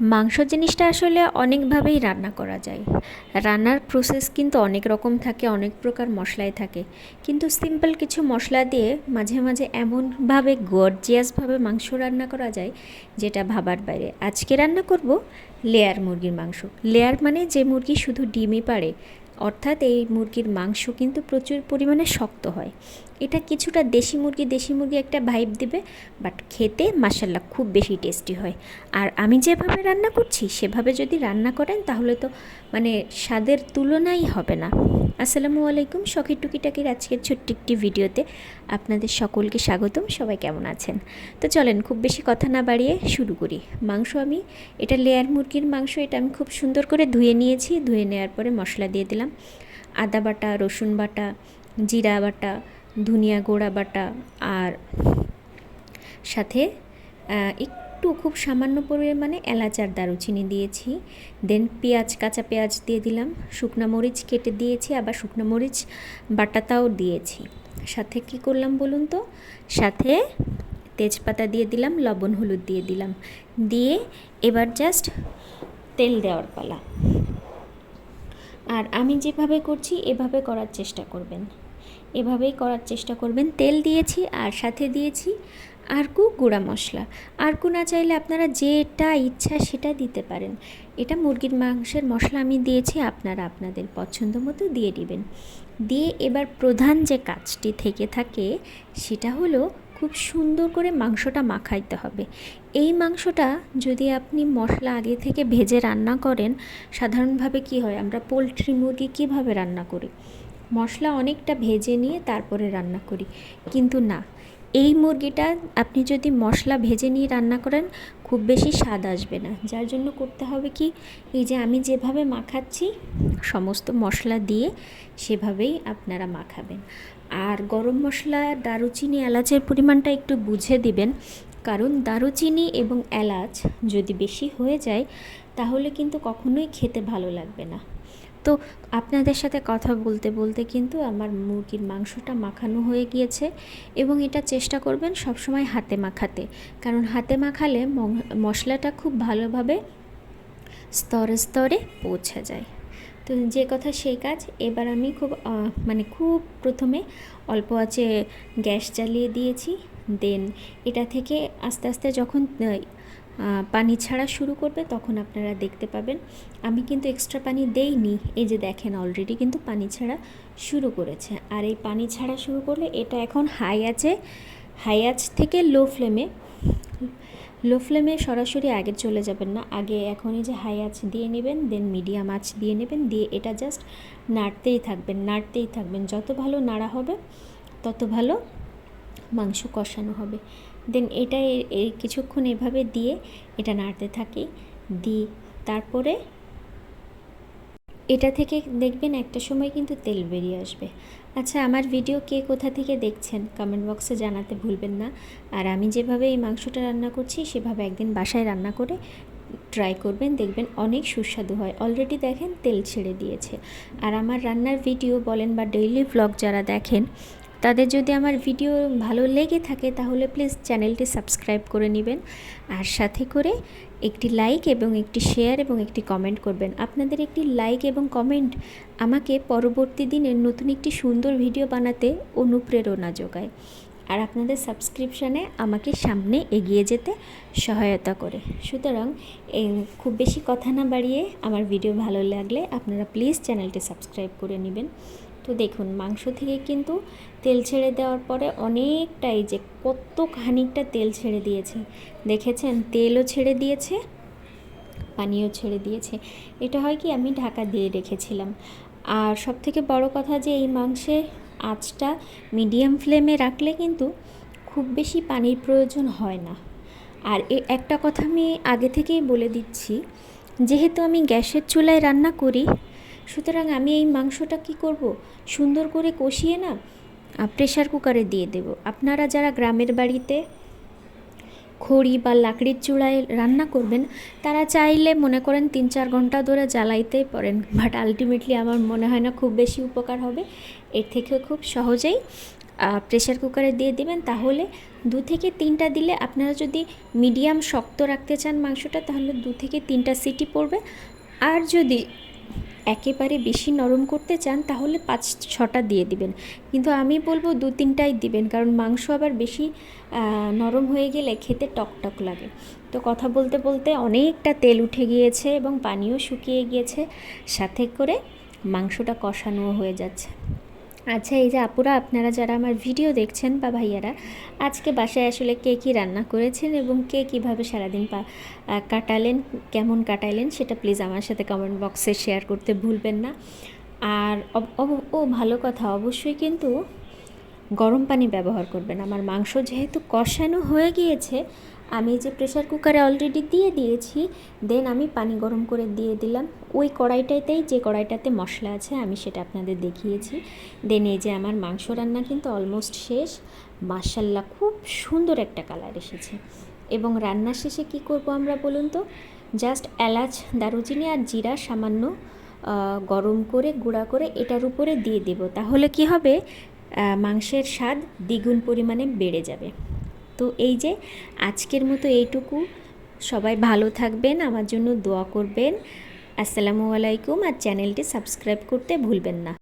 মাংস জিনিসটা আসলে অনেকভাবেই রান্না করা যায়। রান্নার প্রসেস কিন্তু অনেক রকম থাকে, অনেক প্রকার মশলাই থাকে। কিন্তু সিম্পল কিছু মশলা দিয়ে মাঝে মাঝে এমনভাবে গর্জিয়াসভাবে মাংস রান্না করা যায়, যেটা ভাবার বাইরে। আজকে রান্না করব লেয়ার মুরগির মাংস। লেয়ার মানে যে মুরগি শুধু ডিমই পারে অর্থাৎ এই মুরগির মাংস কিন্তু প্রচুর পরিমাণে শক্ত হয়। এটা কিছুটা দেশি মুরগি দেশি মুরগি একটা ভাইব দেবে বাট খেতে মাসাল্লা খুব বেশি টেস্টি হয়। আর আমি যেভাবে রান্না করছি, সেভাবে যদি রান্না করেন, তাহলে তো মানে স্বাদের তুলনাই হবে না। আসসালামু আলাইকুম, শখের টুকিটাকির আজকের ছোট্ট একটি ভিডিওতে আপনাদের সকলকে স্বাগতম, সবাই কেমন আছেন? তো চলেন, খুব বেশি কথা না বাড়িয়ে শুরু করি। মাংস আমি, এটা লেয়ার মুরগির মাংস, এটা আমি খুব সুন্দর করে ধুয়ে নিয়েছি, ধুয়ে নেওয়ার পরে মশলা দিয়ে দিলাম। আদা বাটা, রসুন বাটা, জিরা বাটা ধনিয়া গোড়া বাটা আর সাথে একটু খুব সামান্য পরিমাণে এলাচ আর দারুচিনি দিয়েছি। দেন পেঁয়াজ, কাঁচা পেঁয়াজ দিয়ে দিলাম। শুকনো মরিচ কেটে দিয়েছি, আবার শুকনো মরিচ বাটাটাও দিয়েছি। সাথে কি করলাম বলুন তো? সাথে তেজপাতা দিয়ে দিলাম, লবণ, হলুদ দিয়ে দিলাম। দিয়ে এবার জাস্ট তেল দেওয়ার পালা। আর আমি যেভাবে করছি, এভাবে করার চেষ্টা করবেন। এভাবেই করার চেষ্টা করবেন। তেল দিয়েছি আর সাথে দিয়েছি আরকু গুঁড়া মশলা। আরকু না চাইলে আপনারা যেটা ইচ্ছা সেটা দিতে পারেন। এটা মুরগির মাংসের মশলা আমি দিয়েছি, আপনারা আপনাদের পছন্দ মতো দিয়ে দিবেন। দিয়ে এবার প্রধান যে কাজটি থেকে থাকে সেটা হলো খুব সুন্দর করে মাংসটা মাখাইতে হবে। এই মাংসটা যদি আপনি মশলা আগে থেকে ভেজে রান্না করেন, সাধারণভাবে কি হয়, আমরা পোলট্রি মুরগি কীভাবে রান্না করি? মশলা অনেকটা ভেজে নিয়ে তারপরে রান্না করি। কিন্তু না, এই মুরগিটা আপনি যদি মশলা ভেজে নিয়ে রান্না করেন, খুব বেশি স্বাদ আসবে না। যার জন্য করতে হবে কি, এই যে আমি যেভাবে মাখাচ্ছি, সমস্ত মশলা দিয়ে সেভাবেই আপনারা মাখাবেন। আর গরম মশলা, দারুচিনি, এলাচের পরিমাণটা একটু বুঝে দিবেন। কারণ দারুচিনি এবং এলাচ যদি বেশি হয়ে যায়, তাহলে কিন্তু কখনোই খেতে ভালো লাগবে না। তো আপনাদের সাথে কথা বলতে বলতে কিন্তু আমার মুরগির মাংসটা মাখানো হয়ে গিয়েছে এবং এটা চেষ্টা করবেন সবসময় হাতে মাখাতে। কারণ হাতে মাখালে মশলাটা খুব ভালোভাবে স্তরে স্তরে পৌঁছে যায়। তো যে কথা সেই কাজ। এবার আমি খুব মানে খুব প্রথমে অল্প আছে গ্যাস জ্বালিয়ে দিয়েছি। দেন এটা থেকে আস্তে আস্তে যখন পানি ছাড়া শুরু করবে, তখন আপনারা দেখতে পাবেন। আমি কিন্তু এক্সট্রা পানি দেইনি, এই যে দেখেন অলরেডি কিন্তু পানি ছাড়া শুরু করেছে। আর এই পানি ছাড়া শুরু করলে এটা এখন হাই আছে হাই আঁচ থেকে লো ফ্লেমে লো ফ্লেমে সরাসরি আগে চলে যাবেন না, আগে এখনই যে হাই আঁচ দিয়ে নেবেন দেন মিডিয়াম আঁচ দিয়ে নেবেন, দিয়ে এটা জাস্ট নাড়তেই থাকবেন নাড়তেই থাকবেন। যত ভালো নাড়া হবে, তত ভালো মাংস কষানো হবে। দেন এটা এই কিছুক্ষণ এভাবে দিয়ে এটা নাড়তে থাকি। দিই তারপরে এটা থেকে দেখবেন একটা সময় কিন্তু তেল বেরিয়ে আসবে। আচ্ছা আমার ভিডিও কে কোথা থেকে দেখছেন? কমেন্ট বক্সে জানাতে ভুলবেন না। আর আমি যেভাবে এই মাংসটা রান্না করছি, সেভাবে একদিন বাসায় রান্না করে ট্রাই করবেন, দেখবেন অনেক সুস্বাদু হয়। অলরেডি দেখেন তেল ছেড়ে দিয়েছে। আর আমার রান্নার ভিডিও বলেন বা ডেইলি ভ্লগ যারা দেখেন তাদের যদি আমার ভিডিও ভালো লেগে থাকে তাহলে প্লিজ চ্যানেলটি সাবস্ক্রাইব করে নেবেন। আর সাথে করে একটি লাইক এবং একটি শেয়ার এবং একটি কমেন্ট করবেন। আপনাদের একটি লাইক এবং কমেন্ট আমাকে পরবর্তী দিনে নতুন একটি সুন্দর ভিডিও বানাতে অনুপ্রেরণা যোগায়। আর আপনাদের সাবস্ক্রিপশানে আমাকে সামনে এগিয়ে যেতে সহায়তা করে। সুতরাং খুব বেশি কথা না বাড়িয়ে আমার ভিডিও ভালো লাগলে আপনারা প্লিজ চ্যানেলটি সাবস্ক্রাইব করে নেবেন। তো দেখুন, মাংস থেকে কিন্তু তেল ছেড়ে দেওয়ার পরে অনেকটাই যে কত খানিকটা তেল ছেড়ে দিয়েছে। দেখেছেন? তেলও ছেড়ে দিয়েছে, পানিও ছেড়ে দিয়েছে। এটা হয় কি, আমি ঢাকা দিয়ে রেখেছিলাম। আর সব থেকে বড় কথা যে এই মাংসে আঁচটা মিডিয়াম ফ্লেমে রাখলে কিন্তু খুব বেশি পানির প্রয়োজন হয় না। আর একটা কথা আমি আগে থেকেই বলে দিচ্ছি, যেহেতু আমি গ্যাসের চুলায় রান্না করি সুতরাং আমি এই মাংসটা কি করব? সুন্দর করে কষিয়ে না প্রেশার কুকারে দিয়ে দেব। আপনারা যারা গ্রামের বাড়িতে খড়ি বা লাকড়ির চূড়ায় রান্না করবেন, তারা চাইলে মনে করেন তিন চার ঘণ্টা ধরে জ্বালাইতেই পারেন। বাট আলটিমেটলি আমার মনে হয় না খুব বেশি উপকার হবে। এর থেকে খুব সহজেই প্রেশার কুকারে দিয়ে দিবেন। তাহলে দু থেকে তিনটা দিলে আপনারা যদি মিডিয়াম শক্ত রাখতে চান মাংসটা, তাহলে দু থেকে তিনটা সিটি পড়বে। আর যদি একেবারে বেশি নরম করতে চান, তাহলে পাঁচ ছটা দিয়ে দিবেন। কিন্তু আমি বলব দু তিনটাই দিবেন, কারণ মাংস আবার বেশি নরম হয়ে গেলে খেতে টকটক লাগে। তো কথা বলতে বলতে অনেকটা তেল উঠে গিয়েছে এবং পানিও শুকিয়ে গিয়েছে। সাথে করে মাংসটা কষানো হয়ে যাচ্ছে। আচ্ছা এই যে আপুরা, আপনারা যারা আমার ভিডিও দেখছেন বা ভাইয়ারা, আজকে বাসায় আসলে কে কী রান্না করেছেন এবং কে কীভাবে সারাদিন পা কাটালেন, কেমন কাটাইলেন, সেটা প্লিজ আমার সাথে কমেন্ট বক্সে শেয়ার করতে ভুলবেন না। আর ও, ভালো কথা, অবশ্যই কিন্তু গরম পানি ব্যবহার করবেন। আমার মাংস যেহেতু কষানো হয়ে গিয়েছে আমি যে প্রেসার কুকারে অলরেডি দিয়ে দিয়েছি দেন আমি পানি গরম করে দিয়ে দিলাম। ওই কড়াইটাতেই যে কড়াইটাতে মশলা আছে, আমি সেটা আপনাদের দেখিয়েছি। দেন এই যে আমার মাংস রান্না কিন্তু অলমোস্ট শেষ। মার্শাল্লাহ খুব সুন্দর একটা কালার এসেছে। এবং রান্না শেষে কি করব আমরা বলুন তো? জাস্ট এলাচ, দারুচিনি আর জিরা সামান্য গরম করে, গুঁড়া করে এটার উপরে দিয়ে দেব। তাহলে কি হবে? মাংসের স্বাদ দ্বিগুণ পরিমাণে বেড়ে যাবে। তো এই যে আজকের মতো এইটুকু। সবাই ভালো থাকবেন, আমার জন্য দোয়া করবেন। আসসালামু আলাইকুম আর চ্যানেলটি সাবস্ক্রাইব করতে ভুলবেন না।